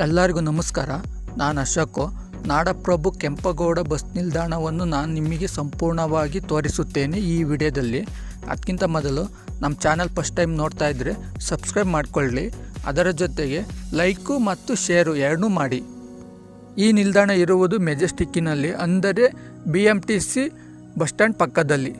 ಎಲ್ಲರಿಗೂ ನಮಸ್ಕಾರ. ನಾನು ಅಶೋಕ್. ನಾಡಪ್ರಭು ಕೆಂಪಗೌಡ ಬಸ್ ನಿಲ್ದಾಣವನ್ನು ನಾನು ನಿಮಗೆ ಸಂಪೂರ್ಣವಾಗಿ ತೋರಿಸುತ್ತೇನೆ ಈ ವಿಡಿಯೋದಲ್ಲಿ. ಅದಕ್ಕಿಂತ ಮೊದಲು ನಮ್ಮ ಚಾನಲ್ ಫಸ್ಟ್ ಟೈಮ್ ನೋಡ್ತಾ ಇದ್ದರೆ ಸಬ್ಸ್ಕ್ರೈಬ್ ಮಾಡಿಕೊಳ್ಳಿ. ಅದರ ಜೊತೆಗೆ ಲೈಕು ಮತ್ತು ಶೇರು ಎರಡೂ ಮಾಡಿ. ಈ ನಿಲ್ದಾಣ ಇರುವುದು ಮೆಜೆಸ್ಟಿಕ್ಕಿನಲ್ಲಿ, ಅಂದರೆ B M T C bus stand ಪಕ್ಕದಲ್ಲಿ.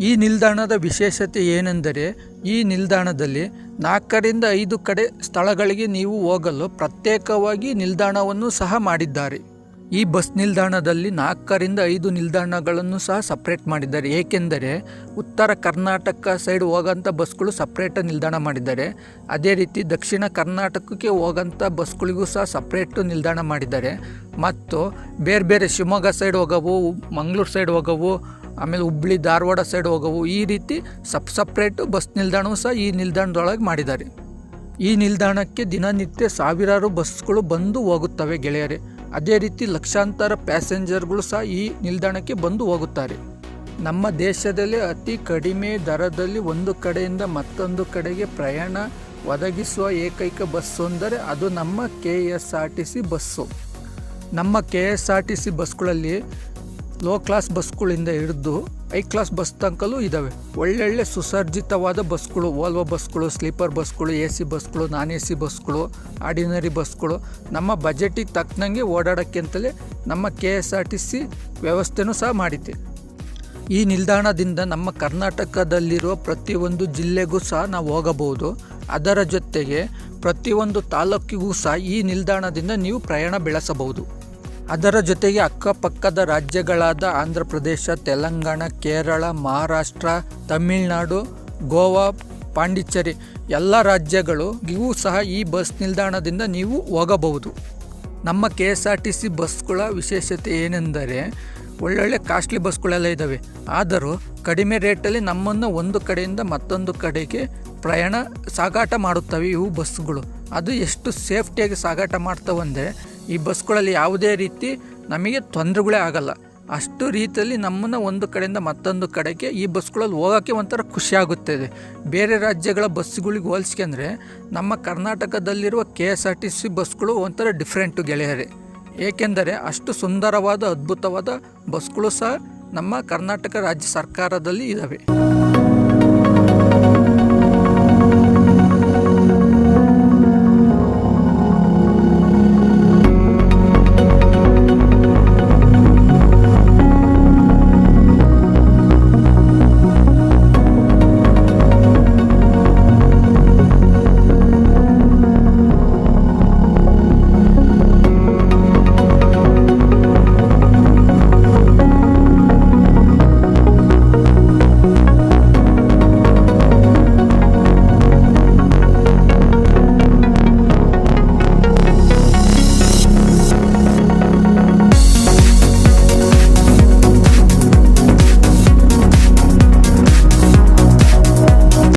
ಈ ನಿಲ್ದಾಣದ ವಿಶೇಷತೆ ಏನೆಂದರೆ, ಈ ನಿಲ್ದಾಣದಲ್ಲಿ ನಾಲ್ಕರಿಂದ ಐದು ಕಡೆ ಸ್ಥಳಗಳಿಗೆ ನೀವು ಹೋಗಲು ಪ್ರತ್ಯೇಕವಾಗಿ ನಿಲ್ದಾಣವನ್ನು ಸಹ ಮಾಡಿದ್ದಾರೆ. ಈ ಬಸ್ ನಿಲ್ದಾಣದಲ್ಲಿ ನಾಲ್ಕರಿಂದ ಐದು ನಿಲ್ದಾಣಗಳನ್ನು ಸಹ ಸಪ್ರೇಟ್ ಮಾಡಿದ್ದಾರೆ. ಏಕೆಂದರೆ, ಉತ್ತರ ಕರ್ನಾಟಕ ಸೈಡ್ ಹೋಗೋಂಥ ಬಸ್ಗಳು ಸಪ್ರೇಟ್ ನಿಲ್ದಾಣ ಮಾಡಿದ್ದಾರೆ. ಅದೇ ರೀತಿ ದಕ್ಷಿಣ ಕರ್ನಾಟಕಕ್ಕೆ ಹೋಗೋಂಥ ಬಸ್ಗಳಿಗೂ ಸಹ ಸಪ್ರೇಟ್ ನಿಲ್ದಾಣ ಮಾಡಿದ್ದಾರೆ. ಮತ್ತು ಬೇರೆ ಬೇರೆ ಶಿವಮೊಗ್ಗ ಸೈಡ್ ಹೋಗವು, ಮಂಗಳೂರು ಸೈಡ್ ಹೋಗವು ಆಮೇಲೆ ಹುಬ್ಳಿ ಧಾರವಾಡ ಸೈಡ್ ಹೋಗವು. ಈ ರೀತಿ ಸಪ್ ಸಪ್ರೇಟು ಬಸ್ ನಿಲ್ದಾಣವೂ ಸಹ ಈ ನಿಲ್ದಾಣದೊಳಗೆ ಮಾಡಿದ್ದಾರೆ. ಈ ನಿಲ್ದಾಣಕ್ಕೆ ದಿನನಿತ್ಯ ಸಾವಿರಾರು ಬಸ್ಗಳು ಬಂದು ಹೋಗುತ್ತವೆ ಗೆಳೆಯರೆ. ಅದೇ ರೀತಿ ಲಕ್ಷಾಂತರ ಪ್ಯಾಸೆಂಜರ್ಗಳು ಸಹ ಈ ನಿಲ್ದಾಣಕ್ಕೆ ಬಂದು ಹೋಗುತ್ತಾರೆ. ನಮ್ಮ ದೇಶದಲ್ಲಿ ಅತಿ ಕಡಿಮೆ ದರದಲ್ಲಿ ಒಂದು ಕಡೆಯಿಂದ ಮತ್ತೊಂದು ಕಡೆಗೆ ಪ್ರಯಾಣ ಒದಗಿಸುವ ಏಕೈಕ ಬಸ್ಸು ಅಂದರೆ ಅದು ನಮ್ಮ K S R T C bus ನಮ್ಮ K S R T C ಬಸ್ಗಳಲ್ಲಿ ಲೋ ಕ್ಲಾಸ್ ಬಸ್ಗಳಿಂದ ಹಿಡಿದು ಹೈ ಕ್ಲಾಸ್ ಬಸ್ ತನಕಲ್ಲೂ ಇದ್ದಾವೆ ಒಳ್ಳೊಳ್ಳೆ ಸುಸರ್ಜಿತವಾದ ಬಸ್ಗಳು ಓಲ್ವೋ ಬಸ್ಗಳು ಸ್ಲೀಪರ್ ಬಸ್ಗಳು ಎ ಸಿ ಬಸ್ಗಳು ನಾನ್ ಎ ಸಿ ಬಸ್ಗಳು ಆರ್ಡಿನರಿ ಬಸ್ಗಳು, ನಮ್ಮ ಬಜೆಟಿಗೆ ತಕ್ಕನಂಗೆ ಓಡಾಡೋಕ್ಕೆ ಅಂತಲೇ ನಮ್ಮ K S R T C ವ್ಯವಸ್ಥೆನೂ ಸಹ ಮಾಡಿದೆ. ಈ ನಿಲ್ದಾಣದಿಂದ ನಮ್ಮ ಕರ್ನಾಟಕದಲ್ಲಿರುವ ಪ್ರತಿಯೊಂದು ಜಿಲ್ಲೆಗೂ ಸಹ ನಾವು ಹೋಗಬಹುದು. ಅದರ ಜೊತೆಗೆ ಪ್ರತಿಯೊಂದು ತಾಲೂಕಿಗೂ ಸಹ ಈ ನಿಲ್ದಾಣದಿಂದ ನೀವು ಪ್ರಯಾಣ ಬೆಳೆಸಬಹುದು. ಅದರ ಜೊತೆಗೆ ಅಕ್ಕಪಕ್ಕದ ರಾಜ್ಯಗಳಾದ ಆಂಧ್ರ ಪ್ರದೇಶ, ತೆಲಂಗಾಣ, ಕೇರಳ, ಮಹಾರಾಷ್ಟ್ರ, ತಮಿಳುನಾಡು, ಗೋವಾ, ಪಾಂಡಿಚೇರಿ ಎಲ್ಲ ರಾಜ್ಯಗಳು ಇವು ಸಹ ಈ ಬಸ್ ನಿಲ್ದಾಣದಿಂದ ನೀವು ಹೋಗಬಹುದು. ನಮ್ಮ K S R T C ಬಸ್ಗಳ ವಿಶೇಷತೆ ಏನೆಂದರೆ ಒಳ್ಳೊಳ್ಳೆ ಕಾಸ್ಟ್ಲಿ ಬಸ್ಗಳೆಲ್ಲ ಇದ್ದಾವೆ ಆದರೂ ಕಡಿಮೆ ರೇಟಲ್ಲಿ ನಮ್ಮನ್ನು ಒಂದು ಕಡೆಯಿಂದ ಮತ್ತೊಂದು ಕಡೆಗೆ ಪ್ರಯಾಣ ಸಾಗಾಟ ಮಾಡುತ್ತವೆ ಇವು ಬಸ್ಗಳು. ಅದು ಎಷ್ಟು ಸೇಫ್ಟಿಯಾಗಿ ಸಾಗಾಟ ಮಾಡ್ತವಂದರೆ ಈ ಬಸ್ಗಳಲ್ಲಿ ಯಾವುದೇ ರೀತಿ ನಮಗೆ ತೊಂದರೆಗಳೇ ಆಗಲ್ಲ. ಅಷ್ಟು ರೀತಿಯಲ್ಲಿ ನಮ್ಮನ್ನು ಒಂದು ಕಡೆಯಿಂದ ಮತ್ತೊಂದು ಕಡೆಗೆ ಈ ಬಸ್ಗಳಲ್ಲಿ ಹೋಗೋಕ್ಕೆ ಒಂಥರ ಖುಷಿಯಾಗುತ್ತದೆ ಬೇರೆ ರಾಜ್ಯಗಳ ಬಸ್ಗಳಿಗೆ ಹೋಲಿಸ್ಕೊಂಡ್ರೆ ನಮ್ಮ ಕರ್ನಾಟಕದಲ್ಲಿರುವ K S R T C ಬಸ್ಗಳು ಒಂಥರ ಡಿಫ್ರೆಂಟು ಗೆಳೆಯರೆ. ಏಕೆಂದರೆ ಅಷ್ಟು ಸುಂದರವಾದ, ಅದ್ಭುತವಾದ ಬಸ್ಗಳು ಸಹ ನಮ್ಮ ಕರ್ನಾಟಕ ರಾಜ್ಯ ಸರ್ಕಾರದಲ್ಲಿ ಇದ್ದಾವೆ